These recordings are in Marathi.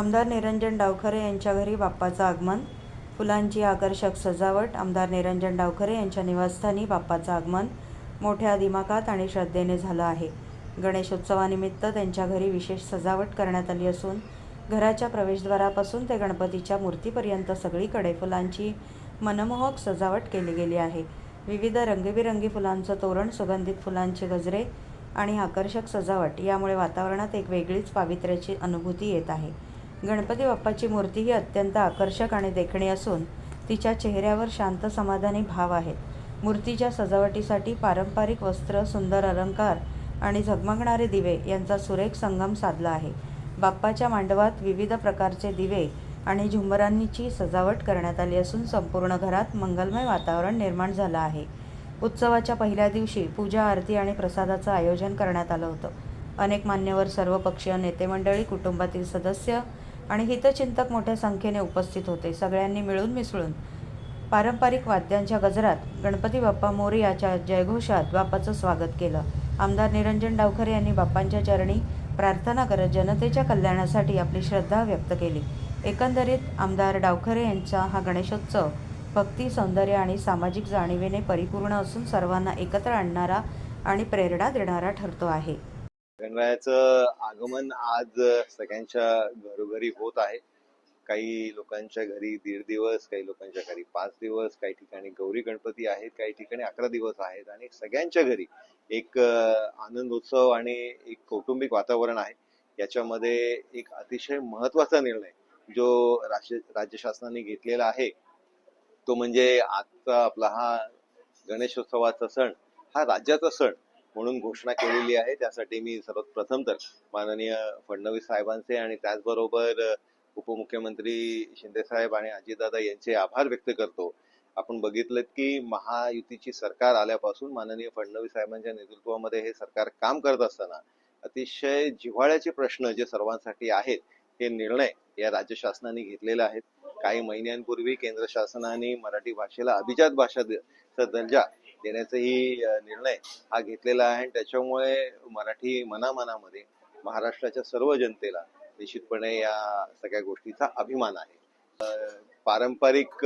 आमदार निरंजन डावखरे यांच्या घरी बाप्पाचं आगमन. फुलांची आकर्षक सजावट आमदार निरंजन डावखरे यांच्या निवासस्थानी बाप्पाचं आगमन मोठ्या दिमाखात आणि श्रद्धेने झालं आहे. गणेशोत्सवानिमित्त त्यांच्या घरी विशेष सजावट करण्यात आली असून घराच्या प्रवेशद्वारापासून ते गणपतीच्या मूर्तीपर्यंत सगळीकडे फुलांची मनमोहक सजावट केली गेली आहे. विविध रंगीबिरंगी फुलांचं तोरण सुगंधित फुलांचे गजरे आणि आकर्षक सजावट यामुळे वातावरणात एक वेगळीच पावित्र्याची अनुभूती येत आहे. गणपती बाप्पाची मूर्ती ही अत्यंत आकर्षक आणि देखणी असून तिच्या चेहऱ्यावर शांत समाधानी भाव आहेत. मूर्तीच्या सजावटीसाठी पारंपरिक वस्त्र सुंदर अलंकार आणि झगमगणारे दिवे यांचा सुरेख संगम साधला आहे. बाप्पाच्या मांडवात विविध प्रकारचे दिवे आणि झुंबरांची सजावट करण्यात आली असून संपूर्ण घरात मंगलमय वातावरण निर्माण झालं आहे. उत्सवाच्या पहिल्या दिवशी पूजा आरती आणि प्रसादाचं आयोजन करण्यात आलं होतं. अनेक मान्यवर सर्वपक्षीय नेते मंडळी कुटुंबातील सदस्य आणि हितचिंतक मोठ्या संख्येने उपस्थित होते सगळ्यांनी मिळून मिसळून. पारंपरिक वाद्यांच्या गजरात गणपती बाप्पा मोरयाच्या जयघोषात बाप्पाचं स्वागत केलं. आमदार निरंजन डावखरे यांनी बाप्पांच्या चरणी प्रार्थना करत जनतेच्या कल्याणासाठी आपली श्रद्धा व्यक्त केली. एकंदरीत आमदार डावखरे यांचा हा गणेशोत्सव भक्ती सौंदर्य आणि सामाजिक जाणीवेने परिपूर्ण असून सर्वांना एकत्र आणणारा आणि प्रेरणा देणारा ठरतो आहे. गणरायाचं आगमन आज सगळ्यांच्या घरोघरी होत आहे. काही लोकांच्या घरी दीड दिवस काही लोकांच्या घरी पाच दिवस काही ठिकाणी गौरी गणपती आहेत काही ठिकाणी अकरा दिवस आहेत आणि सगळ्यांच्या घरी एक आनंदोत्सव आणि एक कौटुंबिक वातावरण आहे. याच्यामध्ये एक अतिशय महत्त्वाचा निर्णय जो राज्य राज्य शासनाने घेतलेला आहे तो म्हणजे आजचा आपला हा गणेशोत्सवाचा सण हा राज्याचा सण म्हणून घोषणा केलेली आहे. त्यासाठी मी सर्वात प्रथम तर माननीय फडणवीस साहेबांचे आणि त्याचबरोबर उपमुख्यमंत्री शिंदे साहेब आणि अजितदादा यांचे आभार व्यक्त करतो. आपण बघितलं की महायुतीची सरकार आल्यापासून माननीय फडणवीस साहेबांच्या नेतृत्वामध्ये हे सरकार काम करत असताना अतिशय जिव्हाळ्याचे प्रश्न जे सर्वांसाठी आहेत हे निर्णय या राज्य शासनाने घेतलेले आहेत. काही महिन्यांपूर्वी केंद्र शासनाने मराठी भाषेला अभिजात भाषा दर्जा देण्याचाही निर्णय हा घेतलेला आहे. आणि त्याच्यामुळे मराठी मनामनामध्ये महाराष्ट्राच्या सर्व जनतेला निश्चितपणे या सगळ्या गोष्टीचा अभिमान आहे. पारंपरिक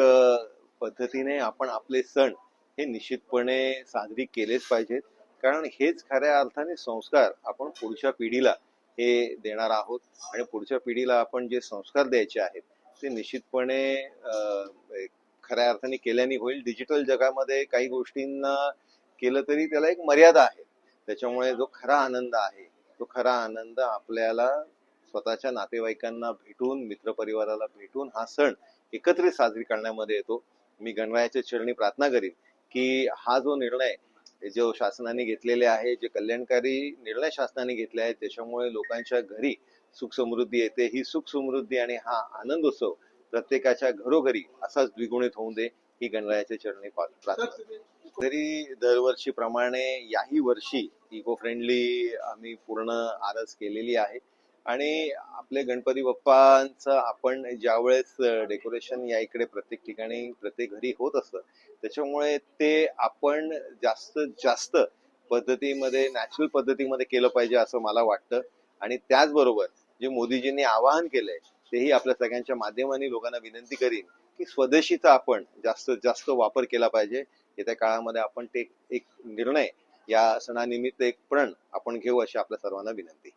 पद्धतीने आपण आपले सण हे निश्चितपणे साजरी केलेच पाहिजेत. कारण हेच खऱ्या अर्थाने संस्कार आपण पुढच्या पिढीला हे देणार आहोत. आणि पुढच्या पिढीला आपण जे संस्कार द्यायचे आहेत ते निश्चितपणे एक खऱ्या अर्थाने केल्याने होईल. डिजिटल जगामध्ये काही गोष्टींना केलं तरी त्याला एक मर्यादा आहे. त्याच्यामुळे जो खरा आनंद आहे तो खरा आनंद आपल्याला स्वतःच्या नातेवाईकांना भेटून मित्रपरिवाराला भेटून हा सण एकत्रित साजरी करण्यामध्ये येतो. मी गणरायाच्या चरणी प्रार्थना करीन की हा जो निर्णय जो शासनाने घेतलेले आहे जे कल्याणकारी निर्णय शासनाने घेतले आहेत त्याच्यामुळे लोकांच्या घरी सुख समृद्धी येते. ही सुख समृद्धी आणि हा आनंदोत्सव प्रत्येकाच्या घरोघरी असाच द्विगुणित होऊन दे ही गणरायाच्या चरणी प्रार्थना. तरी दरवर्षीप्रमाणे याही वर्षी इको फ्रेंडली आम्ही पूर्ण आरस केलेली आहे. आणि आपले गणपती बाप्पांचं आपण ज्यावेळेस डेकोरेशन या इकडे प्रत्येक ठिकाणी प्रत्येक घरी होत असतं त्याच्यामुळे ते आपण जास्तीत जास्त पद्धतीमध्ये नॅचरल पद्धतीमध्ये केलं पाहिजे असं मला वाटतं. आणि त्याचबरोबर जे मोदीजींनी आवाहन केलंय तेही आपल्या सगळ्यांच्या माध्यमाने लोकांना विनंती करीन की स्वदेशीचा आपण जास्तीत जास्त वापर केला पाहिजे. येत्या काळामध्ये आपण ते एक निर्णय या सणानिमित्त एक प्रण आपण घेऊ अशी आपल्या सर्वांना विनंती.